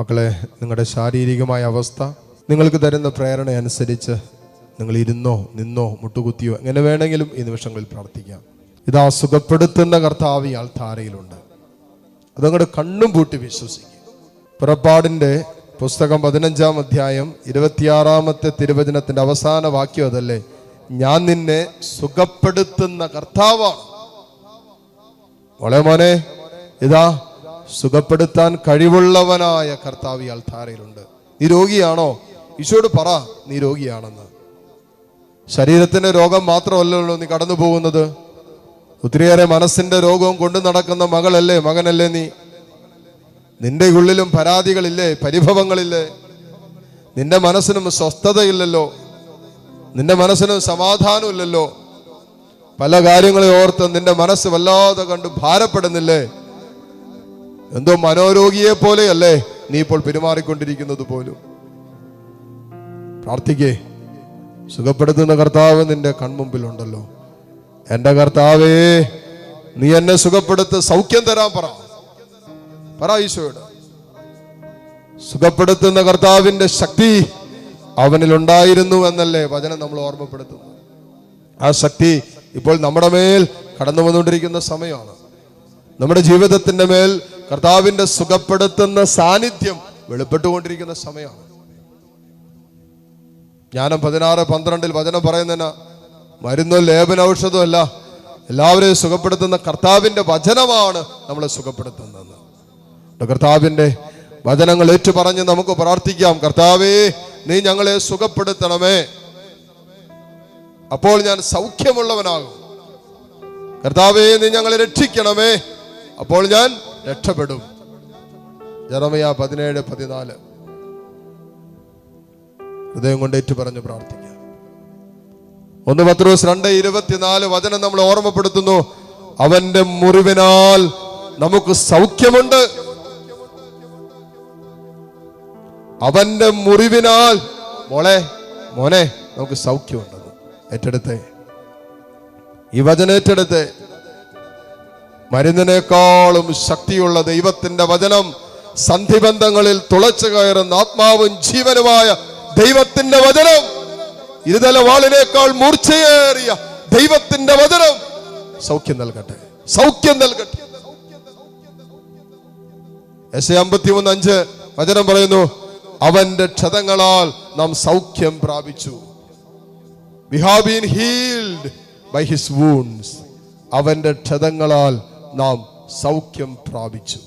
മക്കളെ നിങ്ങളുടെ ശാരീരികമായ അവസ്ഥ നിങ്ങൾക്ക് തരുന്ന പ്രേരണ അനുസരിച്ച് നിങ്ങൾ ഇരുന്നോ നിന്നോ മുട്ടുകുത്തിയോ എങ്ങനെ വേണമെങ്കിലും ഈ നിമിഷങ്ങളിൽ പ്രാർത്ഥിക്കാം. ഇതാ സുഖപ്പെടുത്തുന്ന കർത്താവ് ഈ ആൾധാരയിലുണ്ട് അതങ്ങോട്ട് കണ്ണും പൂട്ടി വിശ്വസിക്കും. പുറപ്പാടിന്റെ പുസ്തകം പതിനഞ്ചാം അധ്യായം ഇരുപത്തിയാറാമത്തെ തിരുവചനത്തിന്റെ അവസാന വാക്യം അതല്ലേ? ഞാൻ നിന്നെ സുഖപ്പെടുത്തുന്ന കർത്താവാണ്. മോളെ മോനെ ഇതാ സുഖപ്പെടുത്താൻ കഴിവുള്ളവനായ കർത്താവ് ഈ അൾത്താരയിലുണ്ട്. നീ രോഗിയാണോ? ഈശോട് പറ നീ രോഗിയാണെന്ന്. ശരീരത്തിന്റെ രോഗം മാത്രമല്ലല്ലോ നീ കടന്നു പോകുന്നത് ഒത്തിരിയേറെ മനസ്സിന്റെ രോഗവും കൊണ്ടു നടക്കുന്ന മകളല്ലേ മകനല്ലേ നീ? നിന്റെ ഉള്ളിലും പരാതികളില്ലേ പരിഭവങ്ങളില്ലേ? നിന്റെ മനസ്സിനും സ്വസ്ഥതയില്ലല്ലോ. നിന്റെ മനസ്സിനും സമാധാനമില്ലല്ലോ. പല കാര്യങ്ങളെ ഓർത്ത് നിന്റെ മനസ്സ് വല്ലാതെ കണ്ട് ഭാരപ്പെടുന്നില്ലേ? എന്തോ മനോരോഗിയെ പോലെയല്ലേ നീ ഇപ്പോൾ പെരുമാറിക്കൊണ്ടിരിക്കുന്നത് പോലും. പ്രാർത്ഥിക്കേ സുഖപ്പെടുത്തുന്ന കർത്താവ് നിന്റെ കൺമുമ്പിലുണ്ടല്ലോ. എന്റെ കർത്താവേ നീ എന്നെ സുഖപ്പെടുത്ത് സൗഖ്യം തരാൻ പറ. പറ സുഖപ്പെടുത്തുന്ന കർത്താവിന്റെ ശക്തി അവനിൽ ഉണ്ടായിരുന്നു എന്നല്ലേ വചനം നമ്മൾ ഓർമ്മപ്പെടുത്തുന്നു ആ ശക്തി ഇപ്പോൾ നമ്മുടെ മേൽ കടന്നു വന്നുകൊണ്ടിരിക്കുന്ന സമയമാണ്. നമ്മുടെ ജീവിതത്തിന്റെ മേൽ കർത്താവിന്റെ സുഖപ്പെടുത്തുന്ന സാന്നിധ്യം വെളിപ്പെട്ടുകൊണ്ടിരിക്കുന്ന സമയമാണ്. ജ്ഞാനം പതിനാറ് പന്ത്രണ്ടിൽ വചനം പറയുന്നതിന് മരുന്നോ ലേപന ഔഷധമല്ല എല്ലാവരെയും സുഖപ്പെടുത്തുന്ന കർത്താവിന്റെ വചനമാണ് നമ്മളെ സുഖപ്പെടുത്തുന്നത്. കർത്താവിന്റെ വചനങ്ങൾ ഏറ്റുപറഞ്ഞ് നമുക്ക് പ്രാർത്ഥിക്കാം. കർത്താവേ നീ ഞങ്ങളെ സുഖപ്പെടുത്തണമേ. അപ്പോൾ ഞാൻ സൗഖ്യമുള്ളവനാകും. കർത്താവേ നീ ഞങ്ങളെ രക്ഷിക്കണമേ. അപ്പോൾ ഞാൻ രക്ഷപ്പെടും. ജറമയ പതിനേഴ് പതിനാല്. ഹൃദയം കൊണ്ട് ഏറ്റു പറഞ്ഞു പ്രാർത്ഥിക്കാം. ഒന്ന് പത്രോസ് രണ്ട് ഇരുപത്തിനാല് വചനം നമ്മൾ ഓർമ്മപ്പെടുത്തുന്നു. അവന്റെ മുറിവിനാൽ നമുക്ക് സൗഖ്യമുണ്ട്. അവന്റെ മുറിവിനാൽ മോളെ മോനെ നമുക്ക് സൗഖ്യമുണ്ടെന്ന് ഏറ്റെടുത്തേ. ഈ വചനം ഏറ്റെടുത്തേ. മരുന്നിനേക്കാളും ശക്തിയുള്ള ദൈവത്തിന്റെ വചനം സന്ധിബന്ധങ്ങളിൽ തുളച്ചു കയറുന്ന ആത്മാവും ജീവനുമായ ദൈവത്തിന്റെ വചനം. ഇരുതല വാളിനേക്കാൾ മൂർച്ചയേറിയ ദൈവത്തിന്റെ വചനം. സൗഖ്യം നൽകട്ടെ. സൗഖ്യം നൽകട്ടെ. എസ് അമ്പത്തിമൂന്ന് അഞ്ച് വചനം പറയുന്നു അവന്റെ ക്ഷതങ്ങളാൽ നാം സൗഖ്യം പ്രാപിച്ചു. We have been healed by his wounds അവന്റെ ക്ഷതങ്ങളാൽ നാം സൗഖ്യം പ്രാപിച്ചു.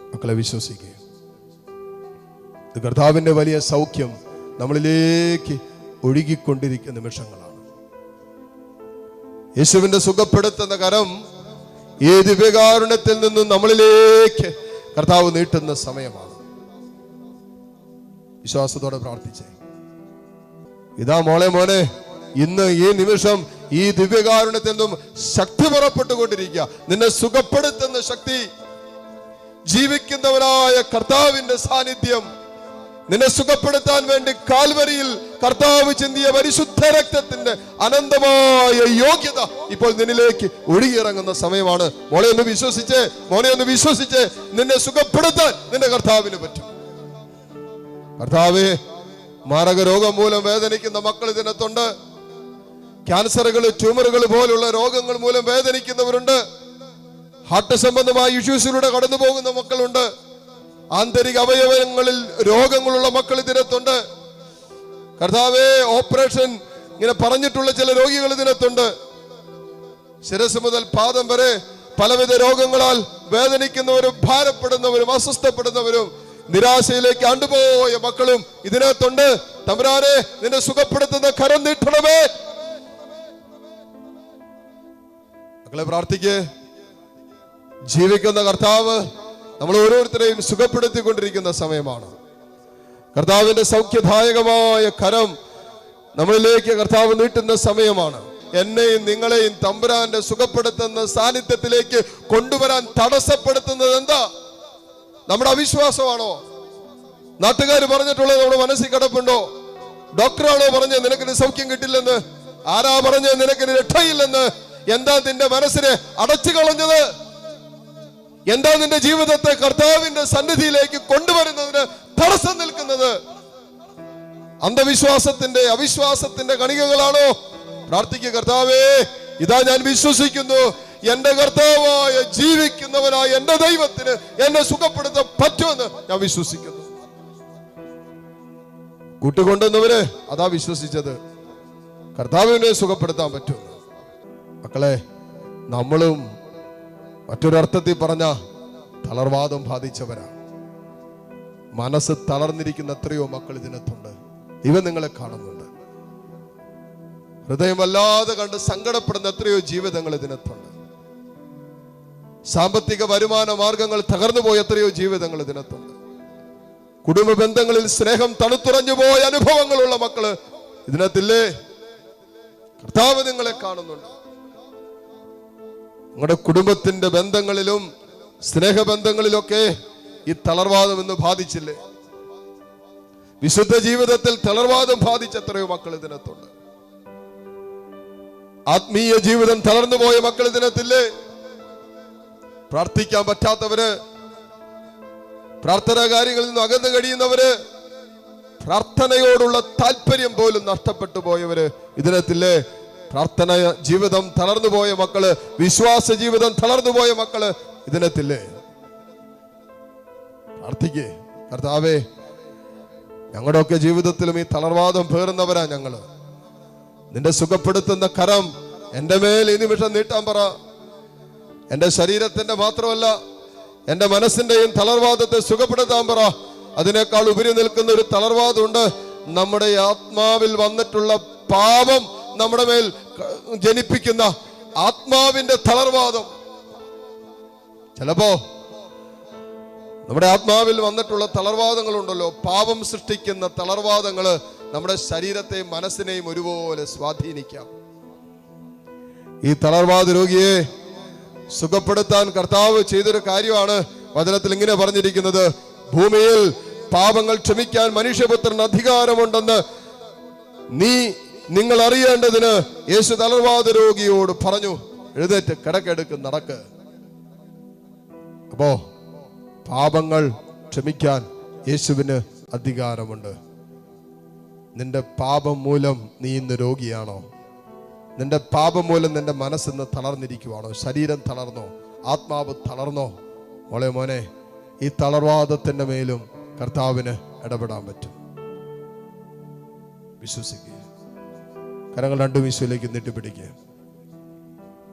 മക്കളെ വിശ്വസിക്കുക ഇത് കർത്താവിന്റെ വലിയ സൗഖ്യം നമ്മളിലേക്ക് ഒഴുകിക്കൊണ്ടിരിക്കുന്ന നിമിഷങ്ങളാണ്. യേശുവിന്റെ സുഖപ്പെടുത്തുന്ന കരം ഈ ദിവ്യകാരുണ്യത്തിൽ നിന്നും നമ്മളിലേക്ക് കർത്താവ് നീട്ടുന്ന സമയമാണ്. വിശ്വാസത്തോടെ പ്രാർത്ഥിച്ചേ. ഇതാ മോളെ മോനെ ഇന്ന് ഈ നിമിഷം ഈ ദിവ്യകാരുണ്യത്തിൽ നിന്നും ശക്തി പുറപ്പെട്ടുകൊണ്ടിരിക്കുക. നിന്നെ സുഖപ്പെടുത്തുന്ന ശക്തി ജീവിക്കുന്നവനായ കർത്താവിന്റെ സാന്നിധ്യം. നിന്നെ സുഖപ്പെടുത്താൻ വേണ്ടി കാൽവരിയിൽ കർത്താവ് ചിന്തിയ പരിശുദ്ധ രക്തത്തിന്റെ അനന്തമായ യോഗ്യത ഇപ്പോൾ നിന്നിലേക്ക് ഒഴുകിയിറങ്ങുന്ന സമയമാണ്. മോളെ ഒന്ന് വിശ്വസിച്ച് മോനെ ഒന്ന് വിശ്വസിച്ച്. നിന്നെ സുഖപ്പെടുത്താൻ നിന്റെ കർത്താവിന് പറ്റും. കർത്താവേ മാരക രോഗം മൂലം വേദനിക്കുന്ന മക്കൾ ഇതിനകത്തുണ്ട്. ക്യാൻസറുകൾ ട്യൂമറുകൾ പോലുള്ള രോഗങ്ങൾ മൂലം വേദനിക്കുന്നവരുണ്ട്. ഹാർട്ട് സംബന്ധമായ ഇഷ്യൂസിലൂടെ കടന്നു പോകുന്ന മക്കളുണ്ട്. ആന്തരിക അവയവങ്ങളിൽ രോഗങ്ങളുള്ള മക്കൾ ഇതിനകത്തുണ്ട്. കർത്താവേ ഓപ്പറേഷൻ ഇങ്ങനെ പറഞ്ഞിട്ടുള്ള ചില രോഗികൾ ഇതിനകത്തുണ്ട്. ശിരസ് മുതൽ പാദം വരെ പലവിധ രോഗങ്ങളാൽ വേദനിക്കുന്നവരും ഭാരപ്പെടുന്നവരും അസ്വസ്ഥപ്പെടുന്നവരും നിരാശയിലേക്ക് ആണ്ടുപോയ മക്കളും ഇതിനകത്തുണ്ട്. തമരാനെ നിന്നെ സുഖപ്പെടുത്തുന്ന കരം നീട്ടണമേ. മക്കളെ പ്രാർത്ഥിക്കേ. ജീവിക്കുന്ന കർത്താവ് നമ്മൾ ഓരോരുത്തരെയും സുഖപ്പെടുത്തിക്കൊണ്ടിരിക്കുന്ന സമയമാണ്. കർത്താവിന്റെ സൗഖ്യദായകമായ കരം നമ്മളിലേക്ക് കർത്താവ് നീട്ടുന്ന സമയമാണ്. എന്നെയും നിങ്ങളെയും തമ്പുരാന്റെ സുഖപ്പെടുത്തുന്ന സാന്നിധ്യത്തിലേക്ക് കൊണ്ടുവരാൻ തടസ്സപ്പെടുത്തുന്നത് എന്താ? നമ്മുടെ അവിശ്വാസമാണോ? നാട്ടുകാർ പറഞ്ഞിട്ടുള്ളത് നമ്മുടെ മനസ്സിൽ കിടപ്പുണ്ടോ? ഡോക്ടറാണോ പറഞ്ഞത് നിനക്കിന് സൗഖ്യം കിട്ടില്ലെന്ന്? ആരാ പറഞ്ഞത് നിനക്കിന് രക്ഷയില്ലെന്ന്? എന്താ നിന്റെ മനസ്സിനെ അടച്ചു കളഞ്ഞത് എന്താ നിന്റെ ജീവിതത്തെ കർത്താവിന്റെ സന്നിധിയിലേക്ക് കൊണ്ടുവരുന്നതിന് തടസ്സം നിൽക്കുന്നത്? അന്ധവിശ്വാസത്തിന്റെ അവിശ്വാസത്തിന്റെ കണികകളാണോ? പ്രാർത്ഥിക്കുക കർത്താവേ ഇതാ ഞാൻ വിശ്വസിക്കുന്നു. എന്റെ കർത്താവായ ജീവിക്കുന്നവനായ എന്റെ ദൈവത്തിന് എന്നെ സുഖപ്പെടുത്താൻ പറ്റുമെന്ന് ഞാൻ വിശ്വസിക്കുന്നു. കൂട്ടുകൊണ്ടുവന്നവര് അതാ വിശ്വസിച്ചത്. കർത്താവിനെ സുഖപ്പെടുത്താൻ പറ്റുമെന്ന്. മക്കളെ നമ്മളും മറ്റൊരർത്ഥത്തിൽ പറഞ്ഞ തളർവാദം ബാധിച്ചവരാ. മനസ്സ് തളർന്നിരിക്കുന്ന എത്രയോ മക്കൾ ഇതിനകത്തുണ്ട്. ഇവ നിങ്ങളെ കാണുന്നുണ്ട്. ഹൃദയമല്ലാതെ കണ്ട് സങ്കടപ്പെടുന്ന എത്രയോ ജീവിതങ്ങൾ ഇതിനകത്തുണ്ട്. സാമ്പത്തിക വരുമാന മാർഗങ്ങൾ തകർന്നു പോയ എത്രയോ ജീവിതങ്ങൾ ഇതിനകത്തുണ്ട്. കുടുംബ ബന്ധങ്ങളിൽ സ്നേഹം തണുത്തുറഞ്ഞു പോയ അനുഭവങ്ങളുള്ള മക്കൾ ഇതിനകത്തില്ലേ? കർത്താവ് നിങ്ങളെ കാണുന്നുണ്ട്. നിങ്ങളുടെ കുടുംബത്തിന്റെ ബന്ധങ്ങളിലും സ്നേഹബന്ധങ്ങളിലൊക്കെ ഈ തളർവാദം എന്ന് ബാധിച്ചില്ലേ? വിശുദ്ധ ജീവിതത്തിൽ തളർവാദം ബാധിച്ച എത്രയോ മക്കൾ ഇതിനകത്തുണ്ട്. ആത്മീയ ജീവിതം തളർന്നു പോയ മക്കൾ ഇതിനകത്തില്ലേ? പ്രാർത്ഥിക്കാൻ പറ്റാത്തവര് പ്രാർത്ഥനാ കാര്യങ്ങളിൽ നിന്ന് അകന്നു കഴിയുന്നവര് പ്രാർത്ഥനയോടുള്ള താല്പര്യം പോലും നഷ്ടപ്പെട്ടു പോയവര് ഇതിനകത്തില്ലേ? പ്രാർത്ഥന ജീവിതം തളർന്നു പോയ മക്കൾ വിശ്വാസ ജീവിതം തളർന്നു പോയ മക്കൾ ഇതിനത്തില്ലേ? പ്രാർത്ഥിക്കേ. കർത്താവേ ഞങ്ങളുടെ ഒക്കെ ജീവിതത്തിലും ഈ തളർവാദം പേറുന്നവരാ ഞങ്ങൾ. നിന്റെ സുഖപ്പെടുത്തുന്ന കരം എന്റെ മേൽ ഈ നിമിഷം നീട്ടാൻ പറ. എന്റെ ശരീരത്തിന്റെ മാത്രമല്ല എന്റെ മനസ്സിന്റെയും തളർവാദത്തെ സുഖപ്പെടുത്താൻ പറ. അതിനേക്കാൾ ഉപരി നിൽക്കുന്ന ഒരു തളർവാദമുണ്ട്. നമ്മുടെ ആത്മാവിൽ വന്നിട്ടുള്ള പാപം നമ്മുടെ മേൽ ജനിപ്പിക്കുന്ന ആത്മാവിന്റെ തളർവാദം. ചിലപ്പോ നമ്മുടെ ആത്മാവിൽ വന്നിട്ടുള്ള തളർവാദങ്ങളുണ്ടല്ലോ. പാപം സൃഷ്ടിക്കുന്ന തളർവാദങ്ങൾ നമ്മുടെ ശരീരത്തെയും മനസ്സിനെയും ഒരുപോലെ സ്വാധീനിക്കാം. ഈ തളർവാദ രോഗിയെ സുഖപ്പെടുത്താൻ കർത്താവ് ചെയ്തൊരു കാര്യമാണ് വചനത്തിൽ ഇങ്ങനെ പറഞ്ഞിരിക്കുന്നത്. ഭൂമിയിൽ പാപങ്ങൾ ക്ഷമിക്കാൻ മനുഷ്യപുത്രന് അധികാരമുണ്ടെന്ന് നീ നിങ്ങൾ അറിയേണ്ടതിന് യേശു തളർവാദ രോഗിയോട് പറഞ്ഞു എഴുന്നേറ്റ് കിടക്കെടുക്ക് നടക്ക്. അപ്പോ പാപങ്ങൾ ക്ഷമിക്കാൻ യേശുവിന് അധികാരമുണ്ട്. നിന്റെ പാപം മൂലം നീ ഇന്ന് രോഗിയാണോ? നിന്റെ പാപം മൂലം നിന്റെ മനസ്സിന്ന് തളർന്നിരിക്കുവാണോ? ശരീരം തളർന്നോ? ആത്മാവ് തളർന്നോ? മോളെ മോനെ ഈ തളർവാദത്തിന്റെ മേലും കർത്താവിന് ഇടപെടാൻ പറ്റും. വിശ്വസിക്കുക. കരങ്ങൾ രണ്ടും ഈശോയിലേക്ക് നീട്ടിപ്പിടിക്കുക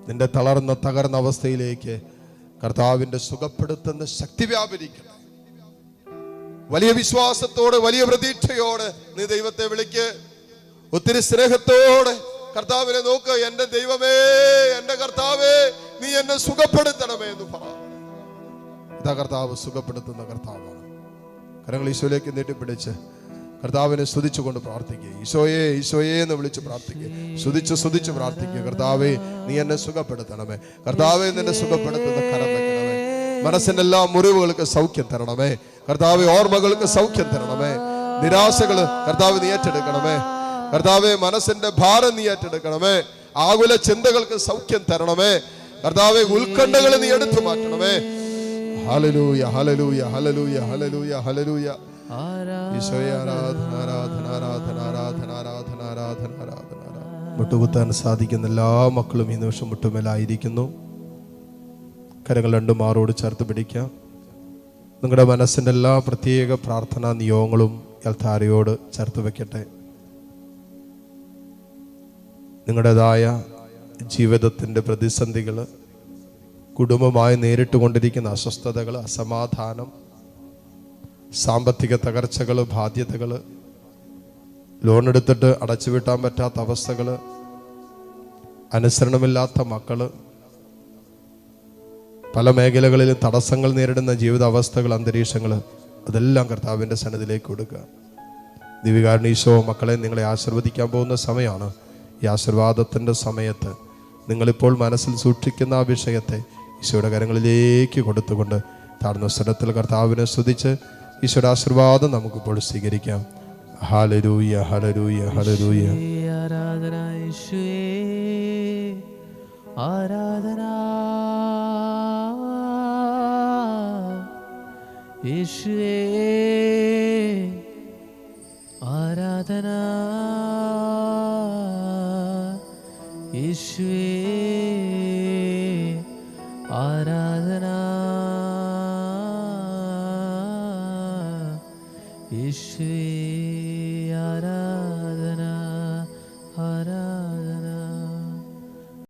നിന്റെ തളർന്ന തകർന്ന അവസ്ഥയിലേക്ക് കർത്താവിന്റെ സുഖപ്പെടുത്തുന്ന ശക്തി വ്യാപരിക്കണം. വലിയ വിശ്വാസത്തോട് വലിയ പ്രതീക്ഷയോടെ നീ ദൈവത്തെ വിളിക്ക്. ഒത്തിരി സ്നേഹത്തോടെ കർത്താവിനെ നോക്ക്. എന്റെ ദൈവമേ എന്റെ കർത്താവേ നീ എന്നെ സുഖപ്പെടുത്തണമേ എന്ന് പറ. ഇതാ കർത്താവ് സുഖപ്പെടുത്തുന്ന കർത്താവാണ്. കരങ്ങൾ ഈശോയിലേക്ക് നീട്ടിപ്പിടിച്ച് കർത്താവിനെ സ്തുതിച്ചുകൊണ്ട് പ്രാർത്ഥിക്കുക. ഈശോയെ ഈശോയെ എന്ന് വിളിച്ച് പ്രാർത്ഥിക്കുക. സ്തുതിച്ച് സ്തുതിച്ച് പ്രാർത്ഥിക്കുക. കർത്താവെ നീ എന്നെ സുഖപ്പെടുത്തണമേ. കർത്താവെ നിന്നെ സുഖപ്പെടുത്തുന്ന കരം വെക്കണമേ. മനസ്സിന്റെ എല്ലാ മുറിവുകൾക്ക് സൗഖ്യം തരണമേ. കർത്താവെ ഓർമ്മകൾക്ക് സൗഖ്യം തരണമേ. നിരാശകൾ കർത്താവ് നീ ഏറ്റെടുക്കണമേ. കർത്താവെ മനസ്സിന്റെ ഭാരം നീ ഏറ്റെടുക്കണമേ. ആകുല ചിന്തകൾക്ക് സൗഖ്യം തരണമേ. കർത്താവെ ഉത്കണ്ഠകൾ നീ എടുത്തു മാറ്റണമേ. ഹലലൂയ ഹലലൂയ ഹലലൂയ ഹലലൂയ ഹലലൂയ ആരാധന ആരാധന ആരാധന ആരാധന ആരാധന മുട്ടുകുത്താൻ സാധിക്കുന്ന എല്ലാ മക്കളും ഈ നിമിഷം മുട്ടുമേലായിരിക്കുന്നു. കരങ്ങൾ രണ്ടും മാറോട് ചേർത്ത് പിടിക്കാം. നിങ്ങളുടെ മനസ്സിന്റെ എല്ലാ പ്രത്യേക പ്രാർത്ഥനാ നിയോഗങ്ങളും യൽധാരയോട് ചേർത്ത് വെക്കട്ടെ. നിങ്ങളുടേതായ ജീവിതത്തിന്റെ പ്രതിസന്ധികൾ കുടുംബമായി നേരിട്ടുകൊണ്ടിരിക്കുന്ന അസ്വസ്ഥതകൾ അസമാധാനം സാമ്പത്തിക തകർച്ചകൾ ബാധ്യതകൾ ലോൺ എടുത്തിട്ട് അടച്ചു വിട്ടാൻ പറ്റാത്ത അവസ്ഥകൾ അനുസരണമില്ലാത്ത മക്കൾ പല മേഖലകളിലും തടസ്സങ്ങൾ നേരിടുന്ന ജീവിതാവസ്ഥകൾ അന്തരീക്ഷങ്ങൾ അതെല്ലാം കർത്താവിന്റെ സന്നിധിയിലേക്ക് കൊടുക്കുക. ദിവികാരൻ ഈശോ മക്കളെ നിങ്ങളെ ആശീർവദിക്കാൻ പോകുന്ന സമയമാണ് ഈ ആശീർവാദത്തിന്റെ സമയത്ത്. നിങ്ങളിപ്പോൾ മനസ്സിൽ സൂക്ഷിക്കുന്ന ആ വിഷയത്തെ ഈശോയുടെ കരങ്ങളിലേക്ക് കൊടുത്തുകൊണ്ട് താഴ്ന്ന സ്ഥലത്തിൽ കർത്താവിനെ സ്തുതിച്ച് ഈശോയുടെ ആശീർവാദം നമുക്കിപ്പോൾ സ്വീകരിക്കാം. ഹലരൂയ ഹലരൂയ ഹലരൂയ ആരാധന ആരാധന ആരാധന ആരാധന.